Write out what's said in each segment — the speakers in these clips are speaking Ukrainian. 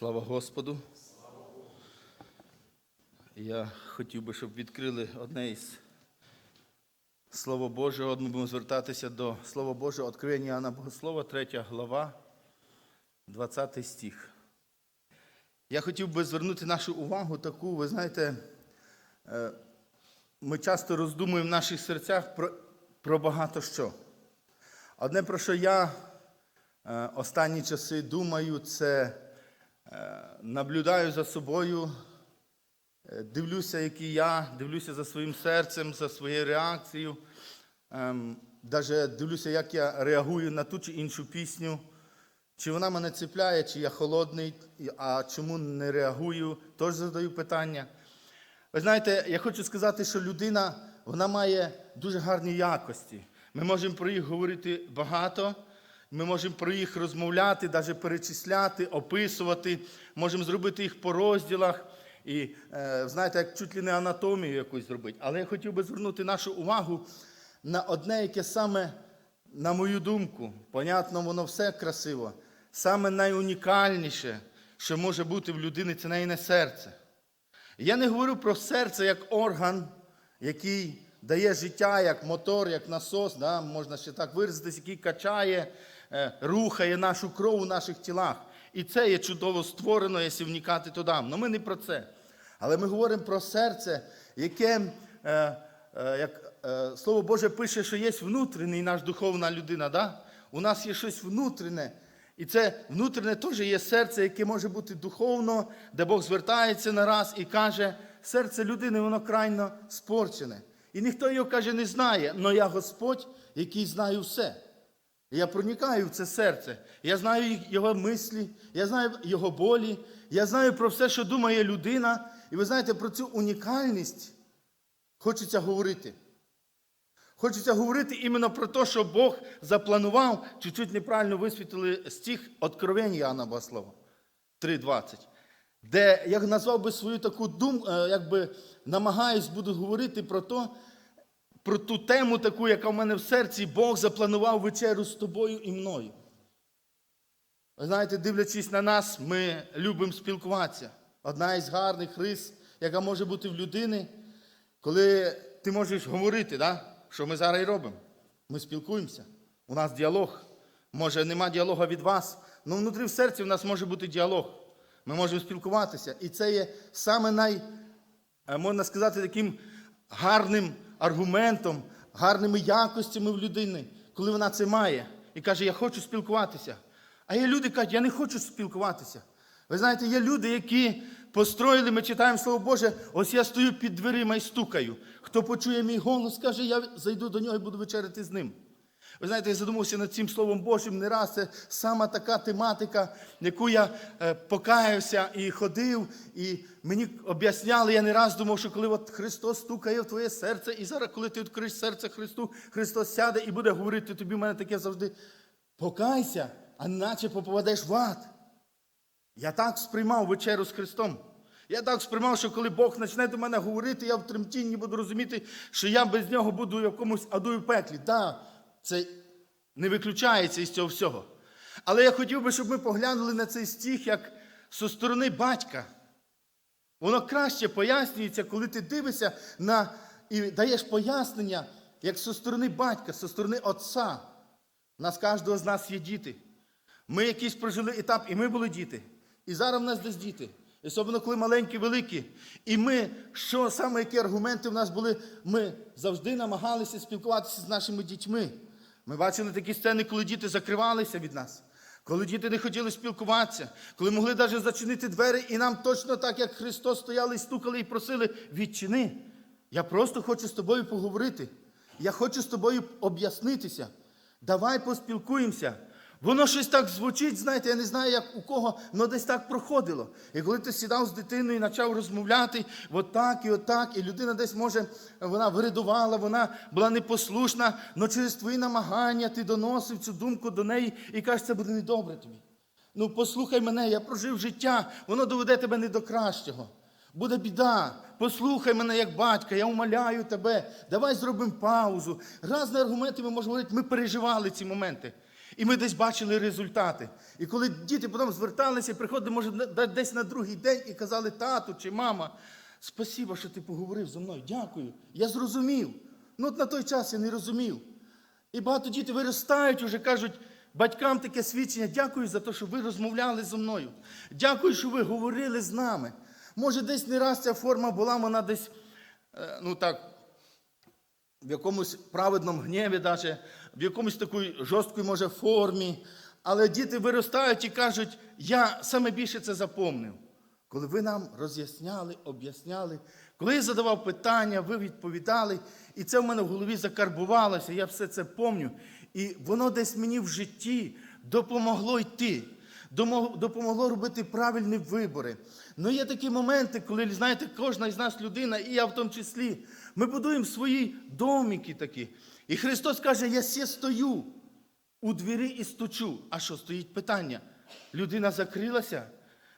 Слава Господу. Я хотів би, щоб відкрили одне із Слово Божого. Ми будемо звертатися до Слова Божого, Откровення Іоанна Богослова, 3 глава, 20 стих. Я хотів би звернути нашу увагу таку, ви знаєте, е, ми часто роздумуємо в наших серцях про, про багато що. Одне, про що я е, останні часи думаю, це наблюдаю за собою, е, дивлюся, який я, дивлюся за своїм серцем, за своєю реакцією. Ем, Даже дивлюся, як я реагую на ту чи іншу пісню. Чи вона мене цепляє, чи я холодний, а чому не реагую, теж задаю питання. Ви знаєте, я хочу сказати, що людина вона має дуже гарні якості. Ми можемо про їх говорити багато, ми можемо про їх розмовляти, навіть перечисляти, описувати, можемо зробити їх по розділах. І е, знаєте, як чуть ли не анатомію якусь зробити. Але я хотів би звернути нашу увагу на одне, яке саме, на мою думку, понятно, воно все красиво, саме найунікальніше, що може бути в людини, це неї серце. Я не говорю про серце як орган, який дає життя, як мотор, як насос, да, можна ще так виразитись, який качає, рухає нашу кров у наших тілах. І це є чудово створено, якщо вникати туди. Але ми не про це. Але ми говоримо про серце, яке, е, е, як е, Слово Боже пише, що є внутрішній наш духовна людина. Да? У нас є щось внутрішнє. І це внутрішнє теж є серце, яке може бути духовно, де Бог звертається на раз і каже, серце людини, воно крайно спорчене. І ніхто його каже, не знає, але я Господь, який знаю все. Я проникаю в це серце. Я знаю його мислі, я знаю його болі, я знаю про все, що думає людина. І ви знаєте, про цю унікальність хочеться говорити. Хочеться говорити іменно про те, що Бог запланував, чуть-чуть неправильно висвітлили стих Откровення Іоанна Богослова 3.20, де я назвав би свою таку думку, якби намагаюсь буду говорити про то, про ту тему, таку, яка в мене в серці, Бог запланував вечерю з тобою і мною. Ви знаєте, дивлячись на нас, ми любимо спілкуватися. Одна із гарних рис, яка може бути в людини, коли ти можеш говорити, да? що ми зараз і робимо. Ми спілкуємося. У нас діалог. Може, нема діалога від вас, але внутрі в серці в нас може бути діалог. Ми можемо спілкуватися. І це є саме най, е, можна сказати, таким гарним аргументом, гарними якостями в людини, коли вона це має і каже, я хочу спілкуватися. А є люди, кажуть, я не хочу спілкуватися. Ви знаєте, є люди, які построїли, ми читаємо Слово Боже, ось я стою під дверима і стукаю. Хто почує мій голос, каже, я зайду до нього і буду вечеряти з ним. Ви знаєте, я задумався над цим Словом Божим не раз. Це сама така тематика, яку я е, покаявся і ходив, і мені об'ясняли, я не раз думав, що коли от Христос стукає в твоє серце, і зараз, коли ти відкриєш серце Христу, Христос сяде і буде говорити тобі, в мене таке завжди. Покайся, а наче попадеш в ад. Я так сприймав вечерю з Христом. Я так сприймав, що коли Бог почне до мене говорити, я в тремтінні буду розуміти, що я без нього буду в якомусь аду і пеклі. Так, це не виключається із цього всього. Але я хотів би, щоб ми поглянули на цей стих як зі сторони батька. Воно краще пояснюється, коли ти дивишся на і даєш пояснення, як зі сторони батька, зі сторони отця. У нас кожного з нас є діти. Ми якийсь прожили етап, і ми були діти. І зараз в нас десь діти. Особливо, коли маленькі, великі. І ми, що саме які аргументи в нас були, ми завжди намагалися спілкуватися з нашими дітьми. Ми бачили такі сцени, коли діти закривалися від нас, коли діти не хотіли спілкуватися, коли могли навіть зачинити двері, і нам точно так, як Христос стояли стукали і просили, відчини. Я просто хочу з тобою поговорити. Я хочу з тобою об'яснитися. Давай поспілкуємося. Воно щось так звучить, знаєте, я не знаю, як у кого, але десь так проходило. І коли ти сідав з дитиною і почав розмовляти, отак і отак, і людина десь може, вона виридувала, вона була непослушна, але через твої намагання ти доносив цю думку до неї і кажеш, це буде недобре тобі. Ну, послухай мене, я прожив життя, воно доведе тебе не до кращого. Буде біда. Послухай мене як батька, я умоляю тебе, давай зробимо паузу. Разні аргументи ми можемо говорити, ми переживали ці моменти. І ми десь бачили результати. І коли діти потім зверталися, приходили, може, десь на другий день і казали, тату чи мама, спасибо, що ти поговорив зі мною. Дякую. Я зрозумів. Ну, от на той час я не розумів. І багато дітей виростають, уже кажуть батькам таке свідчення. Дякую за те, що ви розмовляли зі мною. Дякую, що ви говорили з нами. Може, десь не раз ця форма була, вона десь, е, ну так, в якомусь праведному гніві, в якомусь такій жорсткій, може, формі. Але діти виростають і кажуть, я саме більше це запомнив. Коли ви нам роз'ясняли, об'ясняли, коли я задавав питання, ви відповідали, і це в мене в голові закарбувалося, я все це пам'ятаю. І воно десь мені в житті допомогло йти, допомогло робити правильні вибори. Ну є такі моменти, коли, знаєте, кожна із нас людина, і я в тому числі, ми будуємо свої домики такі. І Христос каже, я сє стою у двері і стучу. А що стоїть питання? Людина закрилася,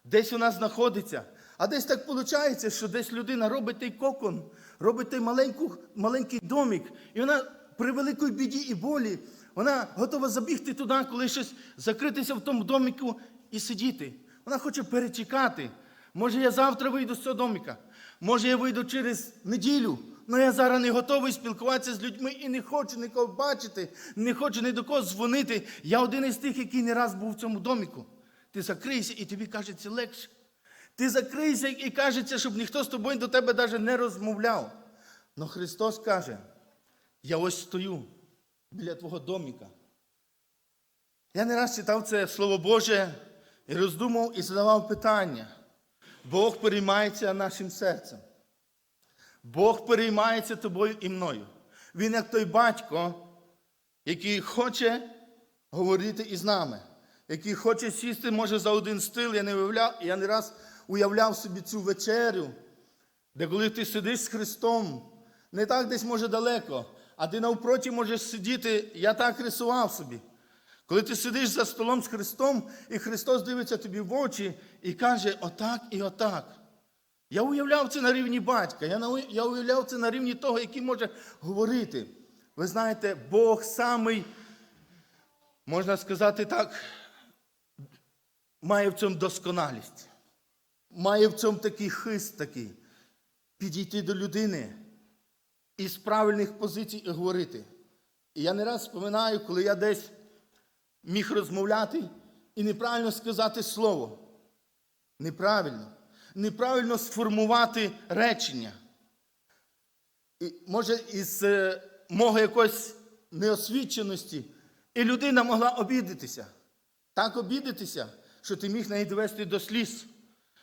десь вона знаходиться. А десь так виходить, що десь людина робить той кокон, робить той маленьку, маленький домик, і вона при великій біді і болі, вона готова забігти туди, коли щось закритися в тому домику і сидіти. Вона хоче перечекати. Може, я завтра вийду з цього домика, може, я вийду через неділю. Ну я зараз не готовий спілкуватися з людьми і не хочу нікого бачити, не хочу ні до кого дзвонити. Я один із тих, який не раз був в цьому доміку. Ти закрийся і тобі кажеться легше. Ти закрийся і кажеться, щоб ніхто з тобою до тебе навіть не розмовляв. Но Христос каже: я ось стою біля твого доміка. Я не раз читав це Слово Боже і роздумав і задавав питання. Бог переймається нашим серцем. Бог переймається тобою і мною. Він як той батько, який хоче говорити із нами, який хоче сісти, може, за один стил. Я не уявляв, я не раз уявляв собі цю вечерю, де коли ти сидиш з Христом, не так десь може далеко, а ти навпроти можеш сидіти, я так рисував собі. Коли ти сидиш за столом з Христом, і Христос дивиться тобі в очі і каже отак і отак. Я уявляв це на рівні батька, я, уявляв це на рівні того, який може говорити. Ви знаєте, Бог самий, можна сказати так, має в цьому досконалість. Має в цьому такий хист такий. Підійти до людини і з правильних позицій і говорити. І я не раз споминаю, коли я десь міг розмовляти і неправильно сказати слово. Неправильно. Неправильно сформувати речення. І, може, із е, мого якоїсь неосвіченості, і людина могла обідатися. Так обідатися, що ти міг неї довести до сліз.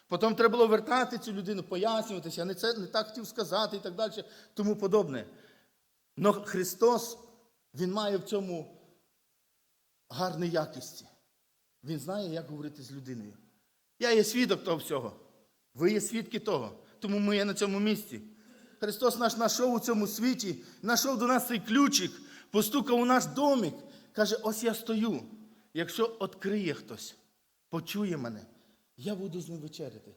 Потім треба було вертати цю людину, пояснюватися, я не, це, не так хотів сказати і так далі, тому подобне. Но Христос, Він має в цьому гарні якісті. Він знає, як говорити з людиною. Я є свідок того всього. Ви є свідки того. Тому ми є на цьому місці. Христос наш знайшов у цьому світі, знайшов до нас цей ключик, постукав у наш домик. Каже, ось я стою. Якщо відкриє хтось, почує мене, я буду з ним вечеряти.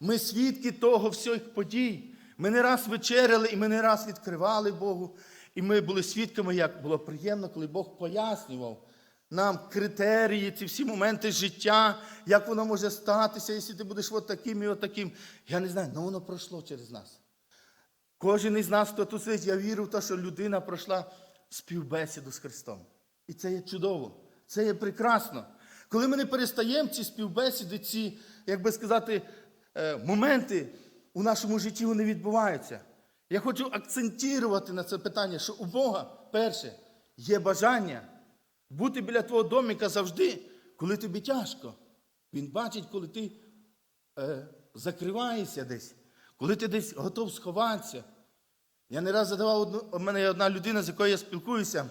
Ми свідки того всіх подій. Ми не раз вечеряли і ми не раз відкривали Богу. І ми були свідками, як було приємно, коли Бог пояснював нам критерії, ці всі моменти життя, як воно може статися, якщо ти будеш от таким і от таким. Я не знаю, але воно пройшло через нас. Кожен із нас, хто тут сидить, я вірю в те, що людина пройшла співбесіду з Христом. І це є чудово, це є прекрасно. Коли ми не перестаємо ці співбесіди, ці, як би сказати, е, моменти у нашому житті вони відбуваються. Я хочу акцентувати на це питання, що у Бога, перше, є бажання бути біля твого домика завжди, коли тобі тяжко. Він бачить, коли ти е, закриваєшся десь, коли ти десь готов сховатися. Я не раз задавав одну, у мене є одна людина, з якою я спілкуюся,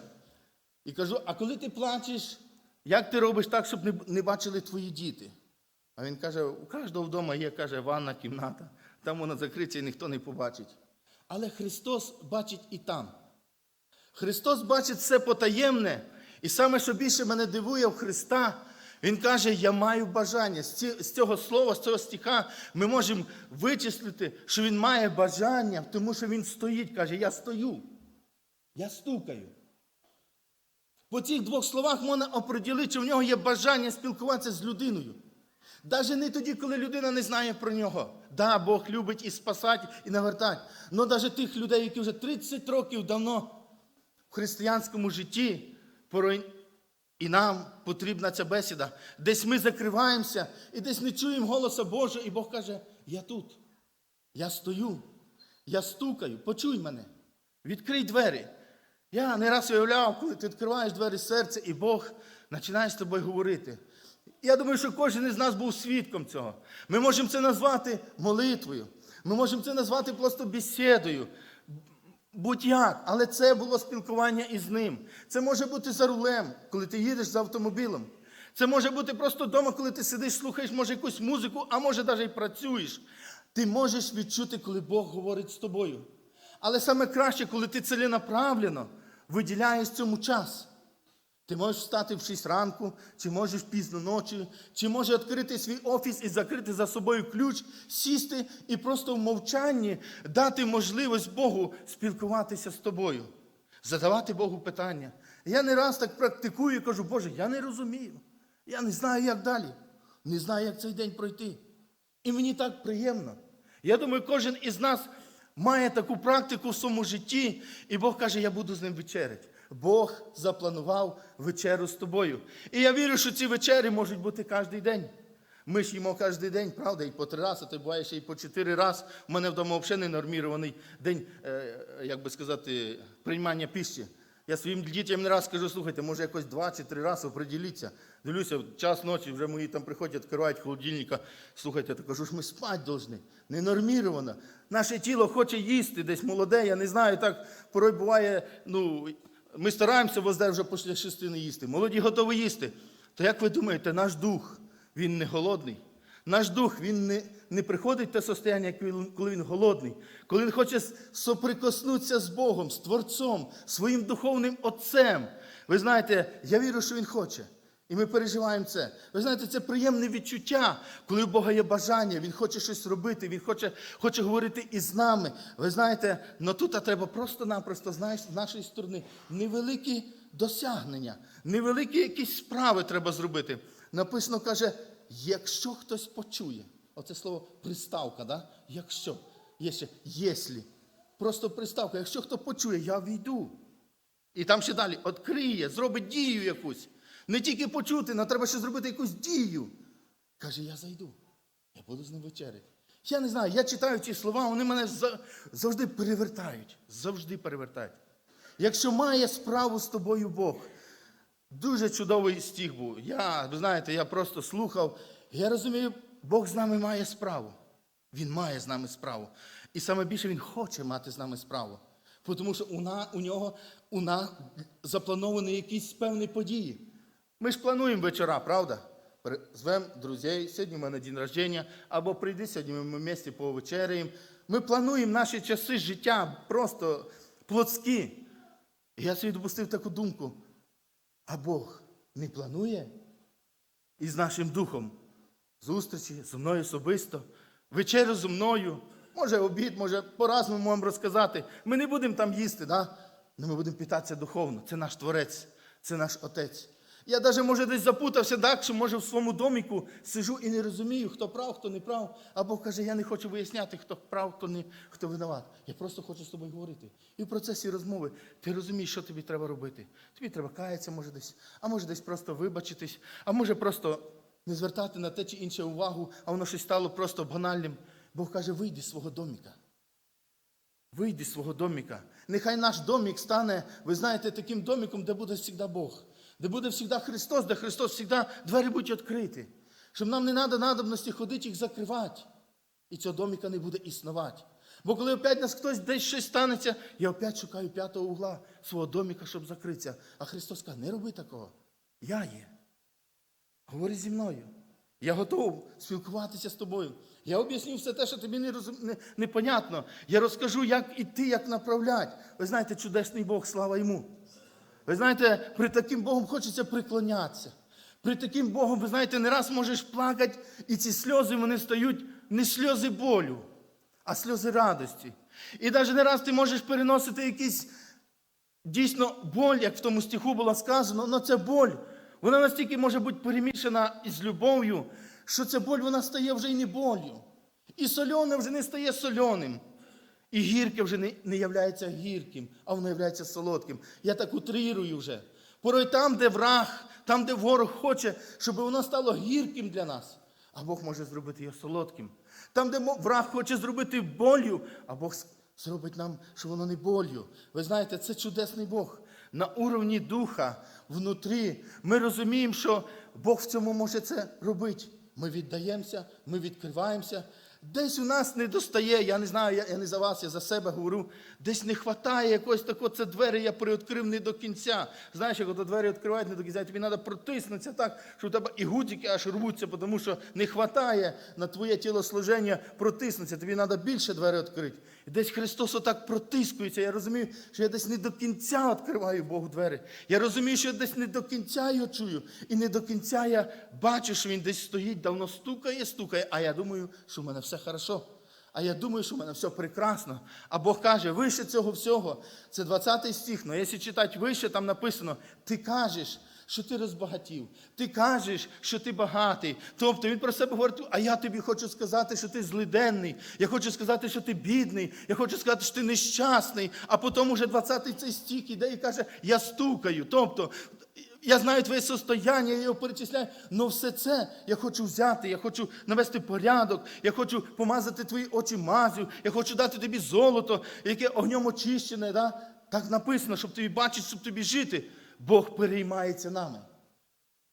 і кажу: а коли ти плачеш, як ти робиш так, щоб не, не бачили твої діти? А він каже: у кожного вдома є, каже, ванна кімната, там вона закриється і ніхто не побачить. Але Христос бачить і там. Христос бачить все потаємне. І саме, що більше мене дивує в Христа, Він каже, я маю бажання. З цього слова, з цього стиха ми можемо вичислити, що Він має бажання, тому що Він стоїть, каже, я стою. Я стукаю. По цих двох словах можна оприділити, чи в нього є бажання спілкуватися з людиною. Навіть не тоді, коли людина не знає про нього. Да, Бог любить і спасати, і навертати. Але навіть тих людей, які вже 30 років давно в християнському житті, порой і нам потрібна ця бесіда. Десь ми закриваємося і десь не чуємо голоса Божого, і Бог каже: Я тут, я стою, я стукаю, почуй мене, відкрий двері. Я не раз уявляв, коли ти відкриваєш двері серця, і Бог починає з тобою говорити. Я думаю, що кожен із нас був свідком цього. Ми можемо це назвати молитвою, ми можемо це назвати просто бесідою, будь-як, але це було спілкування із ним. Це може бути за рулем, коли ти їдеш за автомобілем. Це може бути просто вдома, коли ти сидиш, слухаєш, може, якусь музику, а може навіть і працюєш. Ти можеш відчути, коли Бог говорить з тобою. Але саме краще, коли ти ціленаправлено виділяєш цьому час. Ти можеш встати в 6 ранку, чи можеш пізно ночі, чи можеш відкрити свій офіс і закрити за собою ключ, сісти і просто в мовчанні дати можливість Богу спілкуватися з тобою, задавати Богу питання. Я не раз так практикую і кажу, Боже, я не розумію. Я не знаю, як далі. Не знаю, як цей день пройти. І мені так приємно. Я думаю, кожен із нас має таку практику в своєму житті, і Бог каже, я буду з ним вечеряти. Бог запланував вечерю з тобою. І я вірю, що ці вечері можуть бути кожен день. Ми ж їмо кожен день, правда, і по три рази, а то буває ще і по чотири рази. У мене вдома взагалі не нормірований день, е, як би сказати, приймання піші. Я своїм дітям не раз кажу, слухайте, може якось два чи три рази оприділіться. Дивлюся, час ночі вже мої там приходять, відкривають холодильника. Слухайте, то кажу, ж ми спати повинні. Ненорміровано. Наше тіло хоче їсти, десь молоде, я не знаю, так порой буває, ну, ми стараємося возде вже після шести їсти. Молоді готові їсти. То як ви думаєте, наш дух, він не голодний? Наш дух, він не, не приходить в те состояння, коли він голодний, коли він хоче соприкоснутися з Богом, з Творцом, своїм духовним Отцем. Ви знаєте, я вірю, що він хоче. І ми переживаємо це. Ви знаєте, це приємне відчуття, коли у Бога є бажання, Він хоче щось робити, Він хоче хоче говорити із нами. Ви знаєте, але тут треба просто-напросто, знаєш, з нашої сторони невеликі досягнення, невеликі якісь справи треба зробити. Написано, каже, якщо хтось почує, оце слово приставка, да? якщо, є ще «єслі». Просто приставка, якщо хто почує, я війду. І там ще далі відкриє, зробить дію якусь. Не тільки почути, але треба ще зробити якусь дію. Каже, я зайду, я буду з ним вечеряти. Я не знаю, я читаю ці слова, вони мене завжди перевертають. Завжди перевертають. Якщо має справу з тобою Бог, дуже чудовий стих був. Я, ви знаєте, я просто слухав. Я розумію, Бог з нами має справу. Він має з нами справу. І саме більше Він хоче мати з нами справу. Тому що у, на, у нього у нас заплановані якісь певні події. Ми ж плануємо вечора, правда? Звемо друзей, сьогодні в мене день рождення, або прийди сьогодні ми вместе повечеряємо. Ми плануємо наші часи життя просто плотські. І я собі допустив таку думку. А Бог не планує із нашим духом зустрічі зі мною особисто, вечерю зі мною. Може, обід, може, по-разному вам розказати. Ми не будемо там їсти, да? але ми будемо питатися духовно. Це наш творець, це наш отець. Я навіть, може, десь запутався так, що може в своєму доміку сижу і не розумію, хто прав, хто не прав. А Бог каже, я не хочу виясняти, хто прав, хто не хто винуват. Я просто хочу з тобою говорити. І в процесі розмови ти розумієш, що тобі треба робити. Тобі треба каятися, може десь, а може десь просто вибачитись, а може просто не звертати на те чи інше увагу, а воно щось стало просто банальним. Бог каже, вийди з свого доміка. Вийди з свого доміка. Нехай наш домік стане, ви знаєте, таким доміком, де буде завжди Бог де буде завжди Христос, де Христос завжди двері будуть відкриті. Щоб нам не треба надобності ходити їх закривати. І цього доміка не буде існувати. Бо коли опять нас хтось десь щось станеться, я опять шукаю п'ятого угла свого доміка, щоб закритися. А Христос каже, не роби такого. Я є. Говори зі мною. Я готов спілкуватися з тобою. Я об'ясню все те, що тобі не розум... не, непонятно. Я розкажу, як іти, як направляти. Ви знаєте, чудесний Бог, слава йому. Ви знаєте, при таким Богом хочеться приклонятися. При таким Богом, ви знаєте, не раз можеш плакати, і ці сльози вони стають не сльози болю, а сльози радості. І навіть не раз ти можеш переносити якісь дійсно боль, як в тому стиху було сказано, але це боль. Вона настільки може бути перемішана із любов'ю, що ця боль вона стає вже й не болью. І солене вже не стає соленим. І гірке вже не, не являється гірким, а воно являється солодким. Я так утрирую вже. Порой там, де враг, там, де ворог хоче, щоб воно стало гірким для нас, а Бог може зробити його солодким. Там, де враг хоче зробити болю, а Бог зробить нам, що воно не болю. Ви знаєте, це чудесний Бог. На уровні духа, внутрі, ми розуміємо, що Бог в цьому може це робити. Ми віддаємося, ми відкриваємося. Десь у нас не достає, я не знаю, я, я не за вас, я за себе говорю. Десь не вистачає якось такого, це двері я приоткрив не до кінця. Знаєш, як ото двері відкривають не до кінця, тобі треба протиснутися так, що у тебе і гудзики аж рвуться, тому що не вистачає на твоє тілослуження протиснутися. Тобі треба більше двері відкрити. І десь Христос отак протискується. Я розумію, що я десь не до кінця відкриваю Богу двері. Я розумію, що я десь не до кінця його чую. І не до кінця я бачу, що він десь стоїть, давно стукає, стукає, а я думаю, що в мене все хорошо. А я думаю, що в мене все прекрасно. А Бог каже, вище цього всього, це 20 стих, але якщо читати вище, там написано, ти кажеш, що ти розбагатів, ти кажеш, що ти багатий. Тобто він про себе говорить, а я тобі хочу сказати, що ти злиденний, я хочу сказати, що ти бідний, я хочу сказати, що ти нещасний, а потім уже 20 цей стих іде і каже, я стукаю. Тобто, я знаю твоє состояння, я його перечисляю, але все це я хочу взяти, я хочу навести порядок, я хочу помазати твої очі мазю, я хочу дати тобі золото, яке огнем очищене. Да? Так написано, щоб тобі бачити, щоб тобі жити. Бог переймається нами.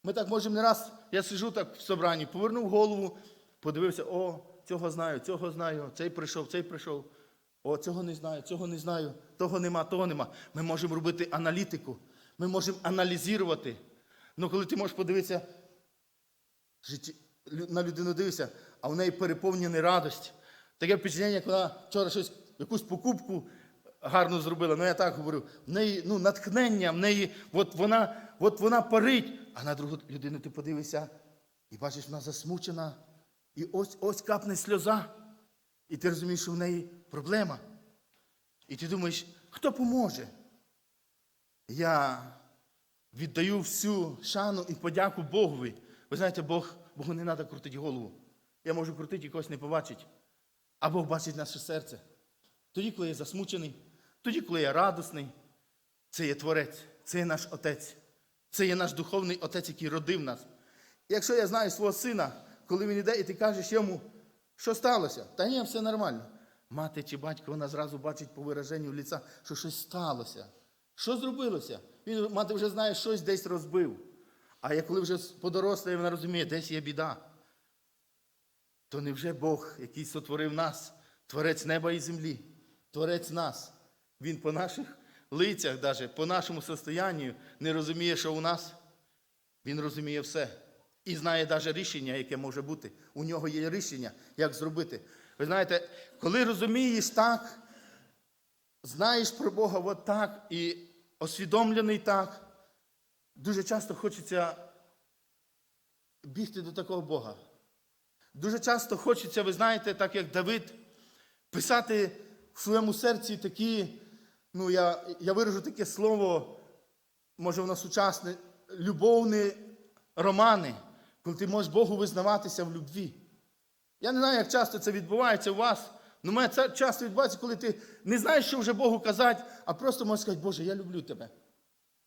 Ми так можемо не раз, я сижу так в собранні, повернув голову, подивився, о, цього знаю, цього знаю, цей прийшов, цей прийшов. О, цього не знаю, цього не знаю, того нема, того нема. Ми можемо робити аналітику, ми можемо аналізувати. Ну, коли ти можеш подивитися на людину дивишся, а в неї переповнена радость. Таке впечатлення, вона вчора щось, якусь покупку гарно зробила. Ну я так говорю, в неї ну, натхнення, в неї, от вона, от вона парить, а на другу людину ти подивишся і бачиш, вона засмучена. І ось ось капне сльоза. І ти розумієш, що в неї проблема. І ти думаєш, хто поможе? Я віддаю всю шану і подяку Богові. Ви знаєте, Бог, Богу не треба крутити голову. Я можу крутити і когось не побачить. А Бог бачить наше серце. Тоді, коли я засмучений, тоді, коли я радісний, це є Творець, це є наш Отець. Це є наш духовний Отець, який родив нас. І якщо я знаю свого сина, коли він йде, і ти кажеш йому, що сталося? Та ні, все нормально. Мати чи батько, вона зразу бачить по вираженню ліца, що щось сталося. Що зробилося? Він, мати вже знає, щось десь розбив. А як коли вже подорослий, вона розуміє, десь є біда. То невже Бог, який сотворив нас, творець неба і землі, творець нас, Він по наших лицях, даже, по нашому состоянню не розуміє, що у нас? Він розуміє все. І знає навіть рішення, яке може бути. У нього є рішення, як зробити. Ви знаєте, коли розумієш так, знаєш про Бога от так і освідомлений так, дуже часто хочеться бігти до такого Бога. Дуже часто хочеться, ви знаєте, так як Давид, писати в своєму серці такі, ну я, я виражу таке слово, може воно сучасне, любовні романи, коли ти можеш Богу визнаватися в любві. Я не знаю, як часто це відбувається у вас, але мене це часто відбувається, коли ти не знаєш, що вже Богу казати, а просто можеш сказати, Боже, я люблю тебе.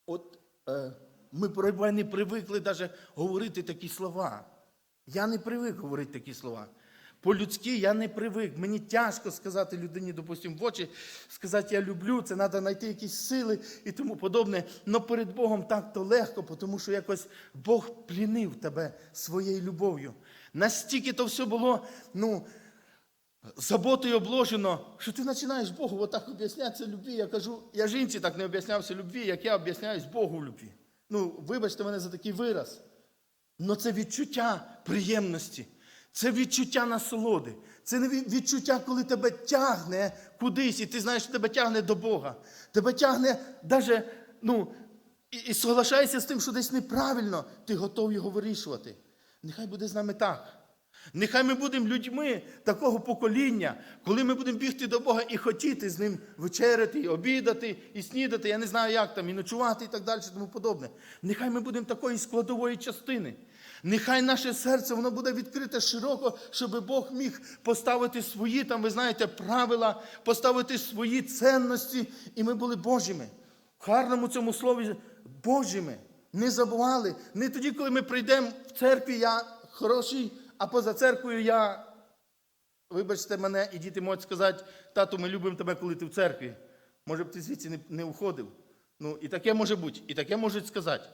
От е, ми порой не привикли навіть говорити такі слова. Я не привик говорити такі слова. По-людськи я не привик. Мені тяжко сказати людині, допустимо, в очі, сказати, я люблю, це треба знайти якісь сили і тому подобне. Но перед Богом так то легко, тому що якось Бог плінив тебе своєю любов'ю. Настільки то все було, ну, заботою обложено, що ти починаєш Богу отак об'яснятися любві. Я кажу, я жінці так не об'яснявся любві, як я об'ясняюсь Богу в любві. Ну, вибачте мене за такий вираз. Но це відчуття приємності, це відчуття насолоди, це не відчуття, коли тебе тягне кудись, і ти знаєш, що тебе тягне до Бога. Тебе тягне навіть, ну, і, і соглашаєшся з тим, що десь неправильно, ти готовий його вирішувати. Нехай буде з нами так. Нехай ми будемо людьми такого покоління, коли ми будемо бігти до Бога і хотіти з ним вечеряти, і обідати, і снідати, я не знаю, як там, і ночувати, і так далі, і тому подобне. Нехай ми будемо такої складової частини. Нехай наше серце воно буде відкрите широко, щоб Бог міг поставити свої, там, ви знаєте, правила, поставити свої цінності, і ми були Божими. В гарному цьому слові Божими. Не забували. Не тоді, коли ми прийдемо в церкві, я хороший, а поза церквою я, вибачте мене, і діти можуть сказати, тату, ми любимо тебе, коли ти в церкві. Може б ти звідси не, не уходив. Ну, і таке може бути, і таке можуть сказати.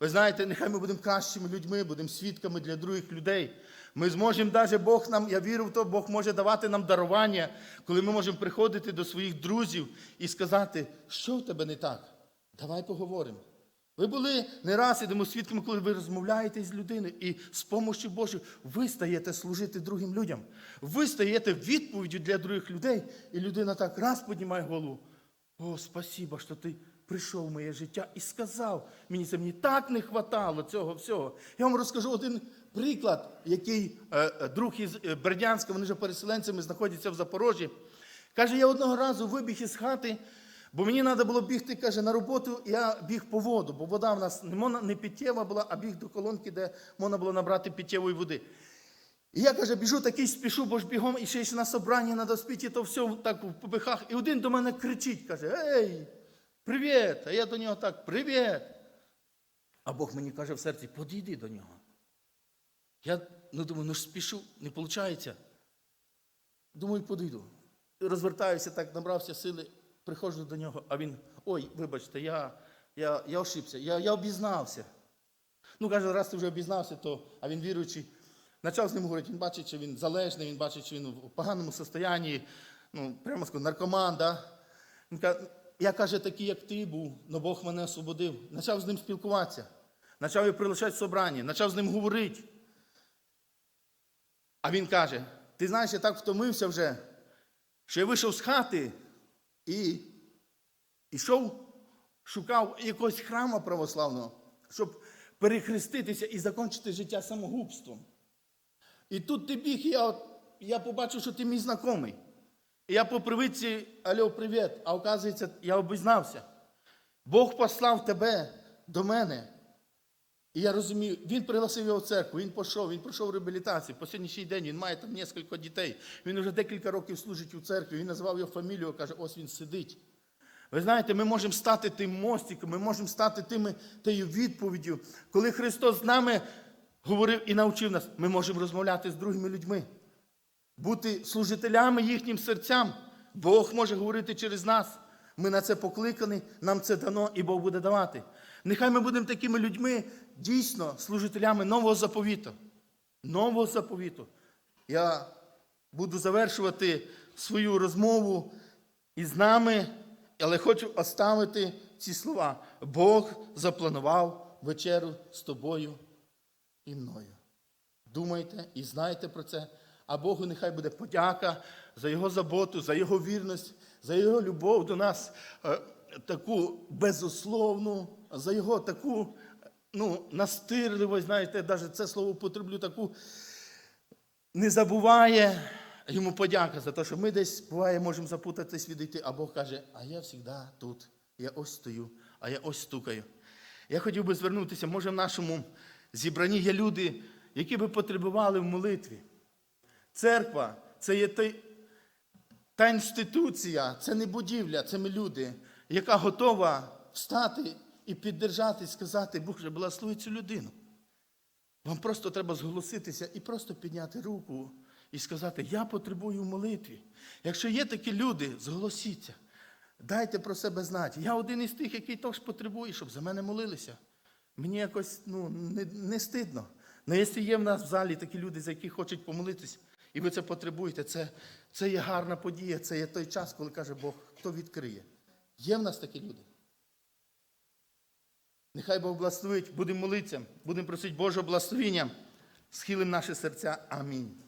Ви знаєте, нехай ми будемо кращими людьми, будемо свідками для других людей. Ми зможемо, навіть Бог нам, я вірю в то, Бог може давати нам дарування, коли ми можемо приходити до своїх друзів і сказати, що в тебе не так. Давай поговоримо. Ви були не раз ідемо свідками, коли ви розмовляєте з людиною, і з помощю Божою ви стаєте служити другим людям. Ви стаєте відповіддю для других людей, і людина так раз піднімає голову. О, спасіба, що ти прийшов в моє життя і сказав. Мені це мені так не хватало цього всього. Я вам розкажу один приклад, який е, е, друг із е, Бердянська, вони вже переселенцями знаходяться в Запорожжі. Каже, я одного разу вибіг із хати, бо мені треба було бігти, каже, на роботу, я біг по воду, бо вода в нас не, питтєва була, а біг до колонки, де можна було набрати питтєвої води. І я каже, біжу такий спішу, бо ж бігом і ще на собрання треба спіти, то все так в побихах. І один до мене кричить, каже: Ей, привіт! А я до нього так, привіт. А Бог мені каже в серці, подійди до нього. Я ну, думаю, ну ж спішу, не виходить. Думаю, подійду. Розвертаюся так, набрався сили, приходжу до нього, а він, ой, вибачте, я, я, я ошибся, я, я обізнався. Ну, каже, раз ти вже обізнався, то, а він віруючий. Почав з ним говорити, він бачить, що він залежний, він бачить, що він в поганому стані, ну, прямо скажу, наркоман. Да? Він каже, я каже, такий, як ти був, але Бог мене освободив. Почав з ним спілкуватися, почав його прилишати в собранні, почав з ним говорити. А він каже: ти знаєш, я так втомився вже, що я вийшов з хати і йшов, шукав якогось храма православного, щоб перехреститися і закінчити життя самогубством. І тут ти біг, і я, я побачив, що ти мій знайомий. І я по привиці, алло, привіт, а оказується, я обізнався. Бог послав тебе до мене. І я розумію, він пригласив його в церкву, він пішов, він пройшов реабілітацію. По сьогоднішній день він має там кілька дітей. Він вже декілька років служить у церкві. Він назвав його фамілію, каже, ось він сидить. Ви знаєте, ми можемо стати тим мостиком, ми можемо стати тими, тією відповіддю. Коли Христос з нами говорив і навчив нас, ми можемо розмовляти з другими людьми, бути служителями їхнім серцям. Бог може говорити через нас. Ми на це покликані, нам це дано, і Бог буде давати. Нехай ми будемо такими людьми, дійсно, служителями нового заповіту. Нового заповіту. Я буду завершувати свою розмову із нами, але хочу оставити ці слова. Бог запланував вечеру з тобою і мною. Думайте і знайте про це. А Богу нехай буде подяка за Його заботу, за Його вірність, за Його любов до нас, е, таку безусловну, за Його таку ну, настирливість, знаєте, навіть це слово потреблю, таку не забуває йому подяка за те, що ми десь буває, можемо запутатись, відійти, а Бог каже, а я завжди тут, я ось стою, а я ось стукаю. Я хотів би звернутися, може, в нашому зібранні є люди, які би потребували в молитві. Церква це є той, та інституція, це не будівля, це ми люди, яка готова встати і піддержати, і сказати, Боже, благослови цю людину. Вам просто треба зголоситися і просто підняти руку і сказати, я потребую молитві. Якщо є такі люди, зголосіться. Дайте про себе знати. Я один із тих, який теж потребує, щоб за мене молилися. Мені якось ну, не, не стидно. Але якщо є в нас в залі такі люди, за які хочуть помолитись, і ви це потребуєте, це, це є гарна подія, це є той час, коли каже Бог, хто відкриє. Є в нас такі люди. Нехай Бог благословить, будемо молитися, будемо просити Божого благословення, схилимо наші серця. Амінь.